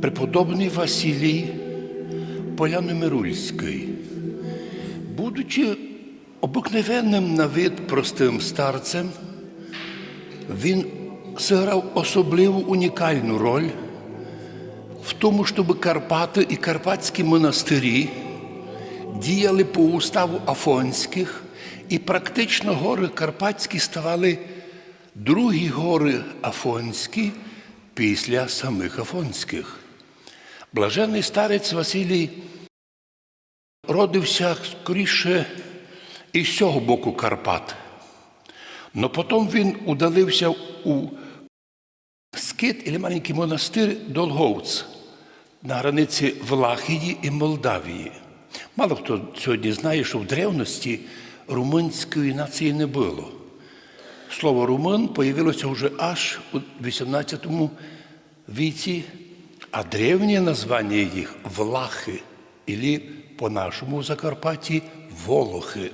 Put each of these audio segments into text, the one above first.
Преподобний Василій Поляно-Мирульський, будучи обикновенним на вид простим старцем, він зіграв особливу унікальну роль в тому, щоб Карпати і Карпатські монастирі діяли по уставу Афонських, і практично гори Карпатські ставали другі гори Афонські після самих Афонських. Блаженний старець Василій родився скоріше із цього боку Карпат. Но потім він удалився у скит і маленький монастир Долговц на границі Влахії і Молдавії. Мало хто сьогодні знає, що в древності румунської нації не було. Слово румун появилося вже аж у 18 віці, а древнє названня їх Влахи, або по-нашому в Закарпатті Волохи.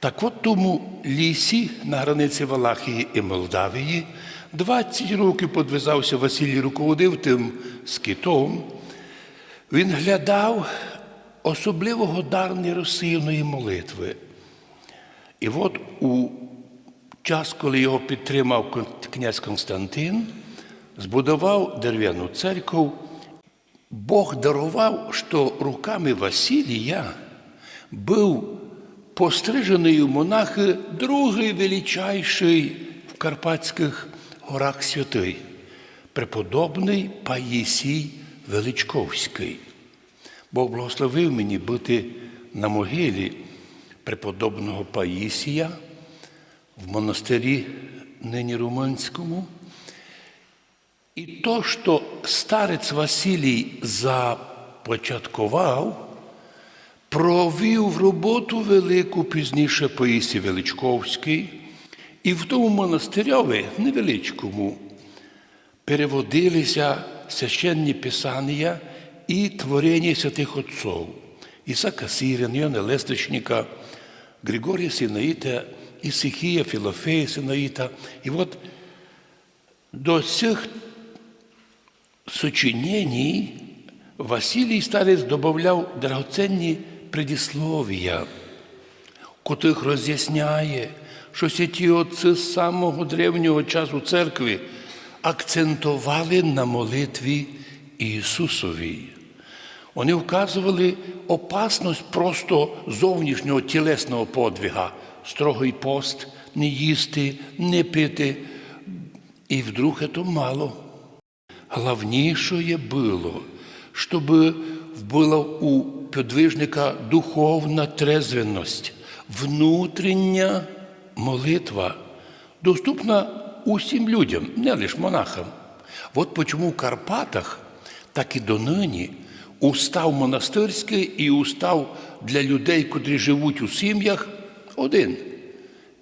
Так от тому лісі на границі Валахії і Молдавії 20 років подвизався Василій руководив тим скитом. Він глядав особливого дарні розсіяної молитви. І от у час, коли його підтримав князь Константин, збудував дерев'яну церкву, Бог дарував, що руками Василія був пострижений у монахи другий величайший в Карпатських горах святий, преподобний Паїсій Величковський. Бог благословив мені бути на могилі преподобного Паїсія в монастирі нині Румунському. І то, що старець Василій започаткував, провів роботу велику пізніше Паїсій Величковський, і в тому монастирьові невеличкому переводилися священні писання і творення святих отців. Ісака Сирин, Йона Лесточника, Григорія Синаїта, Ісихія, Філофея Синаїта. І от до цих сочинений Василій Старець додавав драгоценні предісловія, котрих роз'ясняє, що святі отці з самого древнього часу церкви акцентували на молитві Ісусовій. Вони вказували опасність просто зовнішнього тілесного подвига, строгий пост, не їсти, не пити. І вдруг це мало. Главніше було, щоб була у подвижника духовна трезвенність, внутрішня молитва, доступна усім людям, не лише монахам. От почому в Карпатах, так і донині, устав монастирський і устав для людей, котрі живуть у сім'ях, один.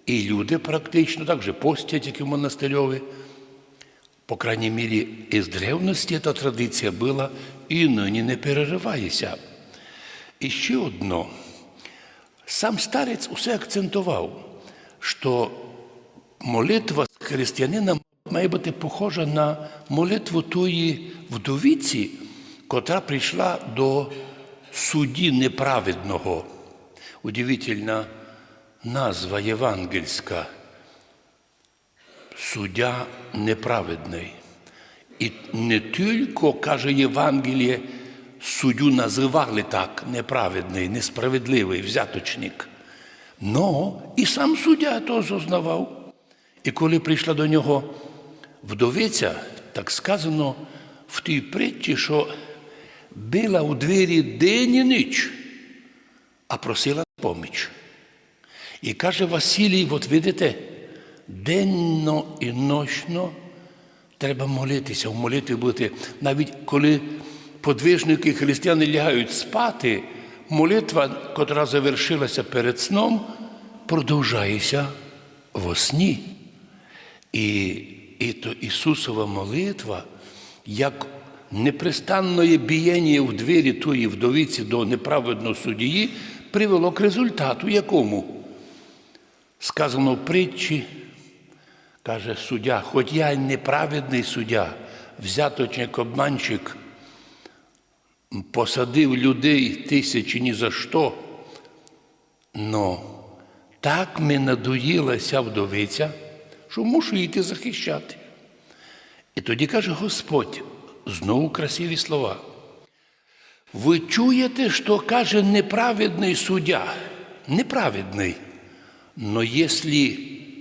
І люди практично так же постять, як і в монастирьові. По крайній мірі, із древності та традиція була і нині не переривається. І ще одно. Сам старець усе акцентував, що молитва християнина має бути похожа на молитву тої вдовіці, котра прийшла до судді неправедного. Удивительна назва євангельська суддя неправедний. І не тільки, каже Євангеліє, суддю називали так неправедний, несправедливий, взяточник. Но і сам суддя то зазнавав. І коли прийшла до нього вдовиця, так сказано в тій притчі, що била у двері день і ніч, а просила поміч. І каже Василій, от видите, денно і ночно треба молитися, в молитві бути. Навіть коли подвижники християни лягають спати, молитва, котра завершилася перед сном, продовжається во сні. І, і то Ісусова молитва, як непрестанне бієння в двері тої вдовиці до неправедного судді, привело к результату якому? Сказано в притчі, каже суддя, хоч я й неправедний суддя, взяточник, обманщик посадив людей тисячі ні за що. Но так ми надоїлася вдовиця, що мушу йти захищати. І тоді каже Господь, знову красиві слова. Ви чуєте, що каже неправедний суддя, неправедний. Но якщо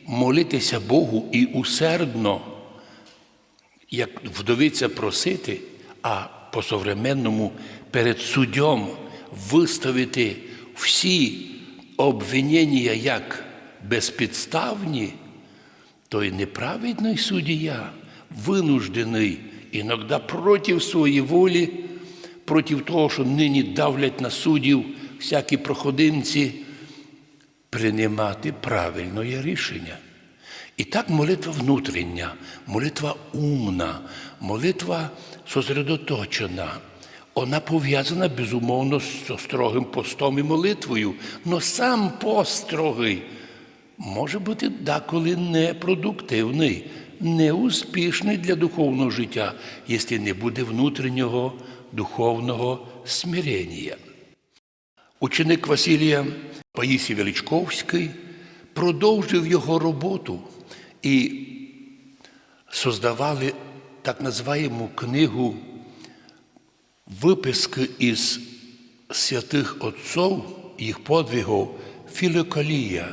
молитися Богу і усердно, як вдовиця просити, а по современному перед суддям виставити всі обвинення як безпідставні, то й неправедний суддя, винуждений іноді проти своєї волі, проти того, що нині давлять на суддів всякі проходимці, приймати правильне рішення. І так молитва внутрішня, молитва умна, молитва сосредоточена. Вона пов'язана безумовно з строгим постом і молитвою, але сам пост строгий може бути деколи непродуктивний, неуспішний для духовного життя, якщо не буде внутрішнього духовного смирення. Ученик Василія Паїсій Величковський продовжив його роботу і создавали так називаємо книгу виписки із святих отців, їх подвигів Філокалія,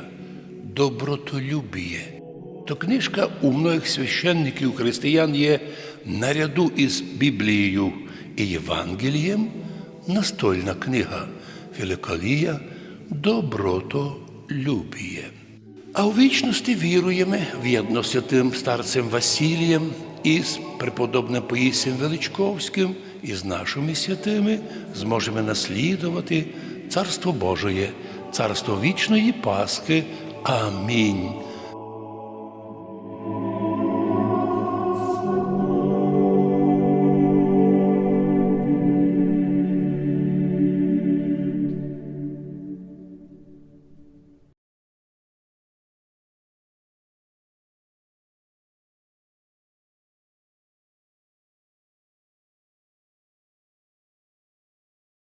добротолюбіє. То книжка у многих священників християн є наряду із Біблією і Євангелієм настольна книга Філокалія добротолюбіє. А у вічності віруємо в'єдно святим старцем Василієм із преподобним Паїсієм Величковським і з нашими святими зможемо наслідувати Царство Божоє, Царство вічної Пасхи. Амінь.